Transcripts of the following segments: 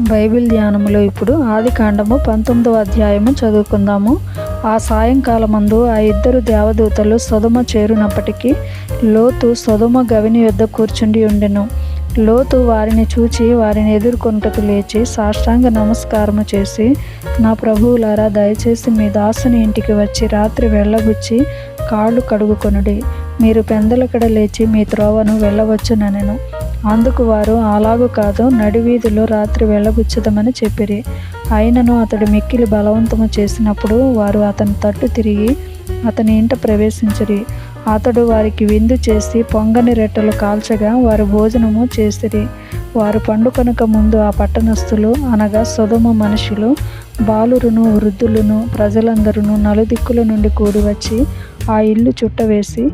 Bible ధ్యానములో ఇప్పుడు ఆది కాండము పంతొమ్మిదవ అధ్యాయము చదువుకుందాము. ఆ సాయంకాలమందు ఆ ఇద్దరు దేవదూతలు సొదమ చేరునప్పటికీ లోతు సొదమ గవిని యొద్ద కూర్చుండి ఉండెను. లోతు వారిని చూచి వారిని ఎదుర్కొంటకు లేచి సాష్టాంగ నమస్కారము చేసి నా ప్రభువులారా దయచేసి మీ దాసుని ఇంటికి వచ్చి రాత్రి వెళ్ళబుచ్చి కాళ్ళు కడుగుకొనుడి. మీరు పెందలకడ లేచి మీ త్రోవను వెళ్ళవచ్చుననెను. అందుకు వారు అలాగు కాదు నడివీధిలో రాత్రి వెళ్ళబుచ్చదమని చెప్పిరి. అయినను అతడు మిక్కిలి బలవంతము చేసినప్పుడు వారు అతని తట్టు తిరిగి అతని ఇంట ప్రవేశించిరి. అతడు వారికి విందు చేసి పొంగని రెట్టలు కాల్చగా వారు భోజనము చేసిరి. వారు పండుకొనక ముందు ఆ పట్టణస్థులు అనగా సుధమ మనుషులు బాలురును వృద్ధులను ప్రజలందరూ నలుదిక్కుల నుండి కూడి వచ్చి ఆ ఇల్లు చుట్టవేసి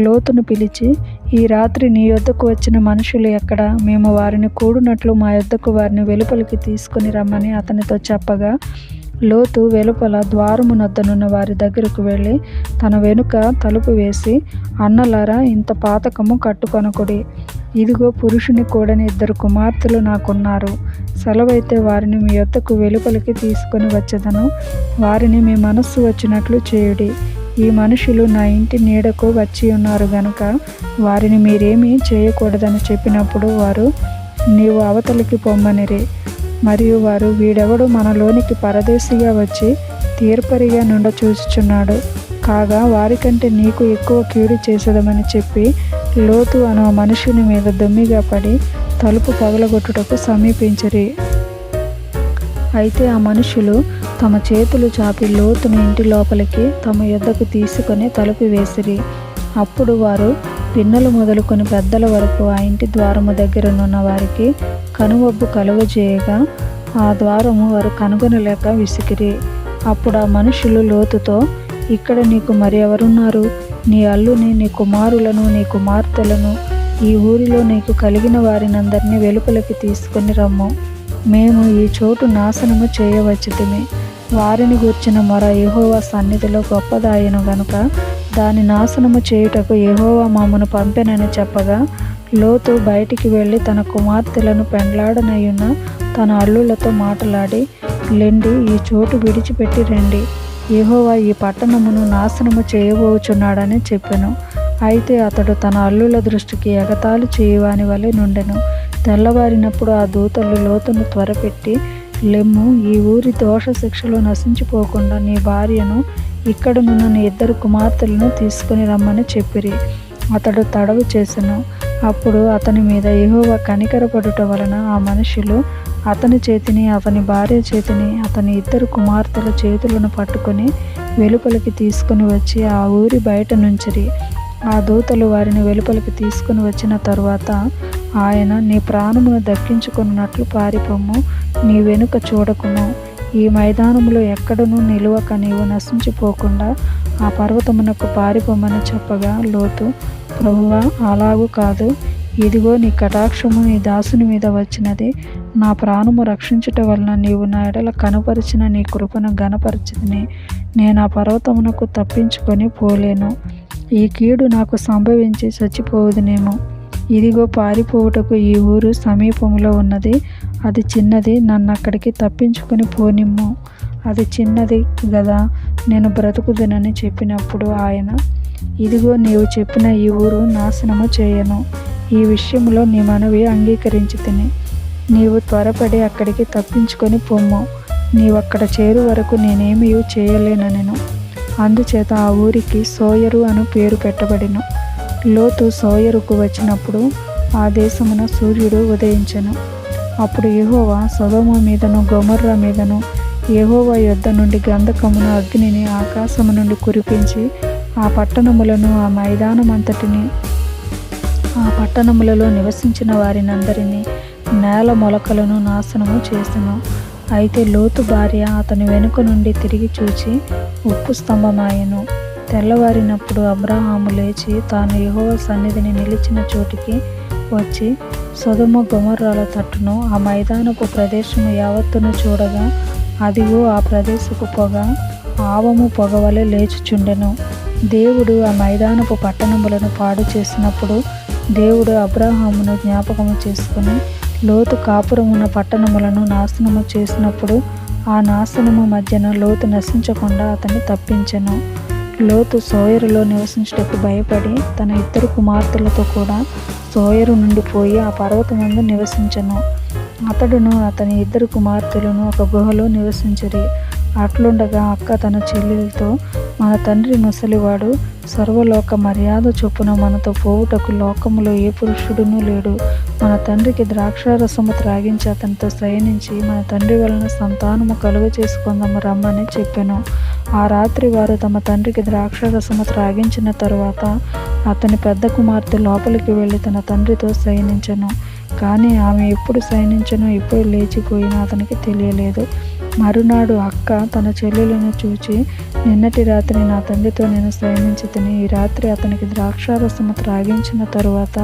లోతును పిలిచి ఈ రాత్రి నీ యొద్దకు వచ్చిన మనుషులు ఎక్కడ? మేము వారిని కూడినట్లు మా యొద్దకు వారిని వెలుపలికి తీసుకుని రమ్మని అతనితో చెప్పగా లోతు వెలుపల ద్వారమునొద్దనున్న వారి దగ్గరకు వెళ్ళి తన వెనుక తలుపు వేసి అన్నలారా ఇంత పాతకము కట్టుకొనకుడి. ఇదిగో పురుషుని కూడని ఇద్దరు కుమార్తెలు నాకున్నారు. సెలవైతే వారిని మీ యొద్దకు వెలుపలికి తీసుకొని వచ్చేదను. వారిని మీ మనస్సు వచ్చినట్లు చేయుడి. ఈ మనుషులు నా ఇంటి నీడకు వచ్చి ఉన్నారు గనుక వారిని మీరేమీ చేయకూడదని చెప్పినప్పుడు వారు నీవు అవతలికి పొమ్మనిరి. మరియు వారు వీడెవడు మనలోనికి పరదేశిగా వచ్చి తీర్పరిగా నుండ చూచుచున్నాడు. కాగా వారికంటే నీకు ఎక్కువ కీడు చేసేదమని చెప్పి లోతు అను మనుషుని మీద దొమ్మిగా పడి తలుపు పగలగొట్టుటకు సమీపించరి. అయితే ఆ మనుషులు తమ చేతులు చాపి లోతుని ఇంటి లోపలికి తమ యుద్ధకు తీసుకొని తలుపు వేసిరి. అప్పుడు వారు పిన్నలు మొదలుకొని పెద్దల వరకు ఆ ఇంటి ద్వారము దగ్గరనున్న వారికి కనువబ్బు కలుగజేయగా ఆ ద్వారము వారు కనుగొనలేక విసికిరి. అప్పుడు ఆ మనుషులు లోతుతో ఇక్కడ నీకు మరి ఎవరున్నారు? నీ అల్లుని నీ కుమారులను నీ కుమార్తెలను ఈ ఊరిలో నీకు కలిగిన వారినందరినీ వెలుపలికి తీసుకొని రమ్ము. మేము ఈ చోటు నాశనము చేయవచ్చుతమే. వారిని గూర్చిన మొర యహోవా సన్నిధిలో గొప్పదాయను గనుక దాని నాశనము చేయుటకు యెహోవా మామను పంపెనని చెప్పగా లోతు బయటికి వెళ్ళి తన కుమార్తెలను పెండ్లాడనయ్యున్న తన అల్లులతో మాటలాడి లెండి ఈ చోటు విడిచిపెట్టి రండి. యెహోవా ఈ పట్టణమును నాశనము చేయబోచున్నాడని చెప్పెను. అయితే అతడు తన అల్లుల దృష్టికి ఎగతాళి చేయువాని వలె నుండెను. తెల్లవారినప్పుడు ఆ దూతలు లోతును త్వరపెట్టి లెమ్ము ఈ ఊరి దోష శిక్షలో నశించిపోకుండా నీ భార్యను ఇక్కడనున్న నీ ఇద్దరు కుమార్తెలను తీసుకుని రమ్మని చెప్పిరి. అతడు తడవు చేసెను. అప్పుడు అతని మీద యెహోవా కనికరపడుట వలన ఆ మనుషులు అతని చేతిని అతని భార్య చేతిని అతని ఇద్దరు కుమార్తెల చేతులను పట్టుకొని వెలుపలికి తీసుకుని వచ్చి ఆ ఊరి బయట నుంచిరి. ఆ దూతలు వారిని వెలుపలికి తీసుకుని వచ్చిన తరువాత ఆయన నీ ప్రాణమును దక్కించుకున్నట్లు పారిపోము నీ వెనుక చూడకును. ఈ మైదానములో ఎక్కడనూ నిలువక నీవు నశించిపోకుండా ఆ పర్వతమునకు పారిపోమని చెప్పగా లోతు ప్రభువా అలాగూ కాదు. ఇదిగో నీ కటాక్షము నీ దాసుని మీద వచ్చినది. నా ప్రాణము రక్షించుట వలన నీవు నా ఎడల కనపరిచిన నీ కృపను గణపరిచితిని నేను ఆ పర్వతమునకు తప్పించుకొని పోలేను. ఈ కీడు నాకు సంభవించి చచ్చిపోవుదునేమో. ఇదిగో పారిపోవుటకు ఈ ఊరు సమీపంలో ఉన్నది. అది చిన్నది. నన్ను అక్కడికి తప్పించుకొని పోనిమ్ము. అది చిన్నది కదా నేను బ్రతుకుదునని చెప్పినప్పుడు ఆయన ఇదిగో నీవు చెప్పిన ఈ ఊరు నాశనము చేయను. ఈ విషయంలో నీ మనవి అంగీకరించి తిని. నీవు త్వరపడి అక్కడికి తప్పించుకొని పొమ్ము. నీవక్కడ చేరు వరకు నేనేమీ చేయలేననెను. అందుచేత ఆ ఊరికి సోయరు అను పేరు పెట్టబడిను. లోతు సోయరుకు వచ్చినప్పుడు ఆ దేశమున సూర్యుడు ఉదయించెను. అప్పుడు ఎహోవా సొదొమ మీదను గొమర్ర మీదను యెహోవా యొద్ద నుండి గంధకమును అగ్నిని ఆకాశము నుండి కురిపించి ఆ పట్టణములను ఆ మైదానమంతటిని ఆ పట్టణములలో నివసించిన వారినందరినీ నేల మొలకలను నాశనము చేసెను. అయితే లోతు భార్య అతని వెనుక నుండి తిరిగి చూచి ఉప్పు స్తంభమాయను. తెల్లవారినప్పుడు అబ్రహాము లేచి తాను యెహోవ సన్నిధిని నిలిచిన చోటికి వచ్చి సొదమ గుమర్రాల తట్టును ఆ మైదానపు ప్రదేశము యావత్తును చూడగా అదిగో ఆ ప్రదేశపు పొగ ఆవము పొగవలె లేచుచుండెను. దేవుడు ఆ మైదానపు పట్టణములను పాడు చేసినప్పుడు దేవుడు అబ్రహామును జ్ఞాపకము చేసుకుని లోతు కాపురమున్న పట్టణములను నాశనము చేసినప్పుడు ఆ నాశనము మధ్యన లోతు నశించకుండా అతన్ని తప్పించెను. లోతు సోయరులో నివసించుటకు భయపడి తన ఇద్దరు కుమార్తెలతో కూడా సోయరు నుండి పోయి ఆ పర్వతమందు నివసించను. అతడును అతని ఇద్దరు కుమార్తెలను ఒక గుహలో నివసించిరి. అట్లుండగా అక్క తన చెల్లెలతో మన తండ్రి ముసలివాడు సర్వలోక మర్యాద చొప్పున మనతో పోవుటకు లోకములో ఏ పురుషుడునూ లేడు. మన తండ్రికి ద్రాక్షారసము త్రాగించి అతనితో శయనించి మన తండ్రి వలన సంతానము కలుగ చేసుకుందాము రమ్మని చెప్పాను. ఆ రాత్రి వారు తమ తండ్రికి ద్రాక్షారసము త్రాగించిన తరువాత అతని పెద్ద కుమార్తె లోపలికి వెళ్ళి తన తండ్రితో శయనించను. కానీ ఆమె ఎప్పుడు శయనించను ఎప్పుడు లేచిపోయినా అతనికి తెలియలేదు. మరునాడు అక్క తన చెల్లెలను చూచి నిన్నటి రాత్రి నా తండ్రితో నేను శయనించి తిని ఈ రాత్రి అతనికి ద్రాక్షారసము త్రాగించిన తరువాత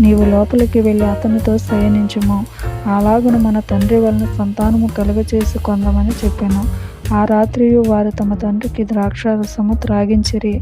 నీవు లోపలికి వెళ్ళి అతనితో శయనించుము. అలాగున మన తండ్రి వలన సంతానము కలుగచేసి కొందామని చెప్పాను. ఆ రాత్రియు వారు తమ తండ్రికి ద్రాక్షారసము త్రాగించిరి.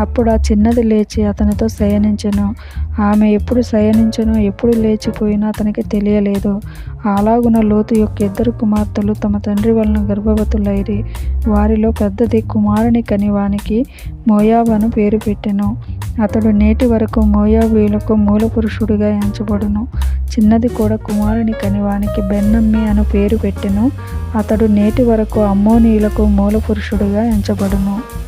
అప్పుడు ఆ చిన్నది లేచి అతనితో శయనించెను. ఆమె ఎప్పుడు శయనించను ఎప్పుడు లేచిపోయినా అతనికి తెలియలేదు. అలాగున లోతు యొక్క ఇద్దరు కుమార్తెలు తమ తండ్రి వలన గర్భవతులైరి. వారిలో పెద్దది కుమారుని కనివానికి మోయాబను పేరు పెట్టెను. అతడు నేటి వరకు మోయాబీయులకు మూల పురుషుడిగా ఎంచబడును. చిన్నది కూడా కుమారుని కనివానికి బెన్నమ్మి అను పేరు పెట్టెను. అతడు నేటి వరకు అమ్మోనీయులకు మూల పురుషుడిగా ఎంచబడును.